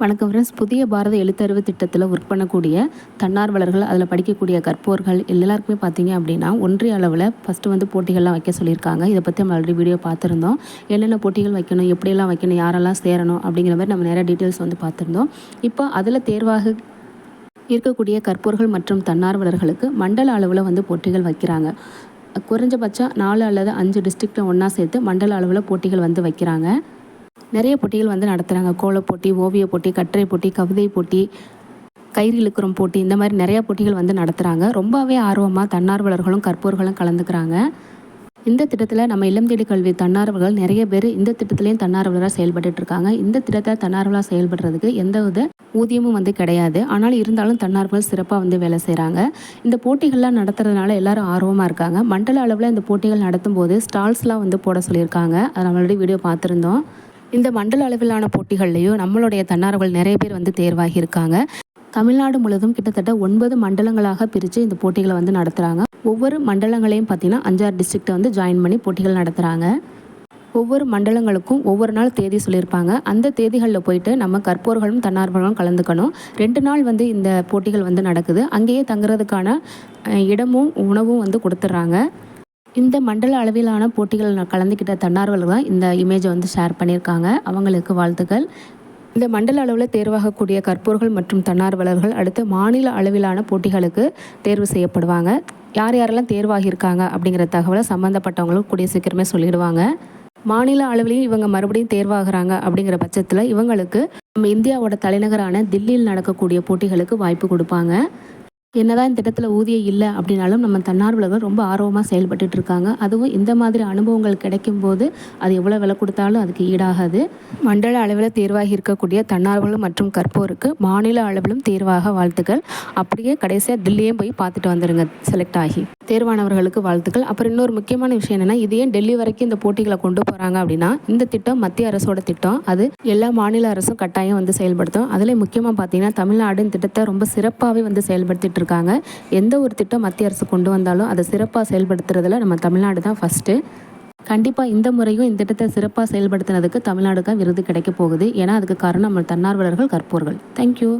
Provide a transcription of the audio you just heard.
வணக்கம் ஃப்ரெண்ட்ஸ் புதிய பாரத எழுத்தறிவு திட்டத்தில் ஒர்க் பண்ணக்கூடிய தன்னார்வலர்கள் அதில் படிக்கக்கூடிய கற்போர்கள் எல்லாருக்குமே பார்த்தீங்க அப்படின்னா ஒன்றிய அளவில் ஃபஸ்ட்டு வந்து போட்டிகள்லாம் வைக்க சொல்லியிருக்காங்க. இதை பற்றி நம்ம ஆல்ரெடி வீடியோ பார்த்துருந்தோம். என்னென்ன போட்டிகள் வைக்கணும் எப்படியெல்லாம் வைக்கணும் யாரெல்லாம் சேரணும் அப்படிங்கிற மாதிரி நம்ம நிறைய டீட்டெயில்ஸ் வந்து பார்த்துருந்தோம். இப்போ அதில் தேர்வாக இருக்கக்கூடிய கற்போர்கள் மற்றும் தன்னார்வலர்களுக்கு மண்டல அளவில் வந்து போட்டிகள் வைக்கிறாங்க. குறைஞ்சபட்சம் நாலு அல்லது அஞ்சு டிஸ்ட்ரிக்டை ஒன்றா சேர்த்து மண்டல அளவில் போட்டிகள் வந்து வைக்கிறாங்க. நிறைய போட்டிகள் வந்து நடத்துகிறாங்க கோலப் போட்டி ஓவிய போட்டி கட்டுரை போட்டி கவிதை போட்டி கயிறு இழுக்கிறோம் போட்டி இந்த மாதிரி நிறையா போட்டிகள் வந்து நடத்துகிறாங்க ரொம்பவே ஆர்வமாக தன்னார்வலர்களும் கற்போர்களும் கலந்துக்கிறாங்க. இந்த திட்டத்தில் நம்ம இளம் தேடி கல்வி தன்னார்வலர்கள் நிறைய பேர் இந்த திட்டத்திலையும் தன்னார்வலராக செயல்பட்டு இருக்காங்க இந்த திட்டத்தை தன்னார்வலாக செயல்படுறதுக்கு எந்த வித ஊதியமும் வந்து கிடையாது. ஆனால் இருந்தாலும் தன்னார்வலர் சிறப்பாக வந்து வேலை செய்கிறாங்க இந்த போட்டிகள்லாம் நடத்துறதுனால எல்லாரும் ஆர்வமாக இருக்காங்க. மண்டல அளவில் இந்த போட்டிகள் நடத்தும் போது ஸ்டால்ஸ்லாம் வந்து போட சொல்லியிருக்காங்க. அதை நம்மளுடைய வீடியோ பார்த்துருந்தோம். இந்த மண்டல அளவிலான போட்டிகள்லையும் நம்மளுடைய தன்னார்வல் நிறைய பேர் வந்து தேர்வாகியிருக்காங்க. தமிழ்நாடு முழுவதும் கிட்டத்தட்ட ஒன்பது மண்டலங்களாக பிரித்து இந்த போட்டிகளை வந்து நடத்துகிறாங்க ஒவ்வொரு மண்டலங்களையும் பார்த்தீங்கன்னா அஞ்சாறு டிஸ்ட்ரிக்டை வந்து ஜாயின் பண்ணி போட்டிகள் நடத்துகிறாங்க ஒவ்வொரு மண்டலங்களுக்கும் ஒவ்வொரு நாள் தேதி சொல்லியிருப்பாங்க. அந்த தேதிகளில் போயிட்டு நம்ம கற்போர்களும் தன்னார்வர்களும் கலந்துக்கணும். ரெண்டு நாள் வந்து இந்த போட்டிகள் வந்து நடக்குது. அங்கேயே தங்குறதுக்கான இடமும் உணவும் வந்து கொடுத்துட்றாங்க. இந்த மண்டல அளவிலான போட்டிகள் கலந்துக்கிட்ட தன்னார்வலர்கள் தான் இந்த இமேஜை வந்து ஷேர் பண்ணியிருக்காங்க. அவங்களுக்கு வாழ்த்துக்கள். இந்த மண்டல அளவில் தேர்வாகக்கூடிய கற்போர்கள் மற்றும் தன்னார்வலர்கள் அடுத்து மாநில அளவிலான போட்டிகளுக்கு தேர்வு செய்யப்படுவாங்க. யார் யாரெல்லாம் தேர்வாகியிருக்காங்க அப்படிங்கிற தகவலை சம்மந்தப்பட்டவங்களும் கூடிய சீக்கிரமே சொல்லிடுவாங்க. மாநில அளவிலையும் இவங்க மறுபடியும் தேர்வாகிறாங்க அப்படிங்கிற பட்சத்தில் இவங்களுக்கு நம்ம இந்தியாவோட தலைநகரான தில்லியில் நடக்கக்கூடிய போட்டிகளுக்கு வாய்ப்பு கொடுப்பாங்க. என்னதான் இந்த திட்டத்தில் ஊதியம் இல்லை அப்படின்னாலும் நம்ம தன்னார்வலர்கள் ரொம்ப ஆர்வமாக செயல்பட்டு இருக்காங்க. அதுவும் இந்த மாதிரி அனுபவங்கள் கிடைக்கும் போது அது எவ்வளோ விலை கொடுத்தாலும் அதுக்கு ஈடாகாது. மண்டல அளவில் தேர்வாகி இருக்கக்கூடிய தன்னார்வலர்கள் மற்றும் கற்போருக்கு மாநில அளவிலும் தேர்வாக வாழ்த்துக்கள். அப்படியே கடைசியாக தில்லியும் போய் பார்த்துட்டு வந்துடுங்க செலக்ட் ஆகி. தேர்வானவர்களுக்கு வாழ்த்துக்கள். அப்புறம் இன்னொரு முக்கியமான விஷயம் என்னென்னா இது ஏன் டெல்லி வரைக்கும் இந்த போட்டிகளை கொண்டு போகிறாங்க அப்படின்னா இந்த திட்டம் மத்திய அரசோட திட்டம். அது எல்லா மாநில அரசும் கட்டாயம் வந்து செயல்படுத்தும். அதில் முக்கியமாக பார்த்தீங்கன்னா தமிழ்நாடு இந்த திட்டத்தை ரொம்ப சிறப்பாகவே வந்து செயல்படுத்திட்டு இருக்காங்க எந்த ஒரு திட்டம் மத்திய அரசு கொண்டு வந்தாலும் அதை சிறப்பாக செயல்படுத்துறதுல நம்ம தமிழ்நாடு தான் ஃபஸ்ட்டு கண்டிப்பாக இந்த முறையும் இந்த திட்டத்தை சிறப்பாக செயல்படுத்தினதுக்கு தமிழ்நாடுக்கு விருது கிடைக்க போகுது. ஏன்னா அதுக்கு காரணம் நம்ம தன்னார்வலர்கள் கற்போர்கள். தேங்க்யூ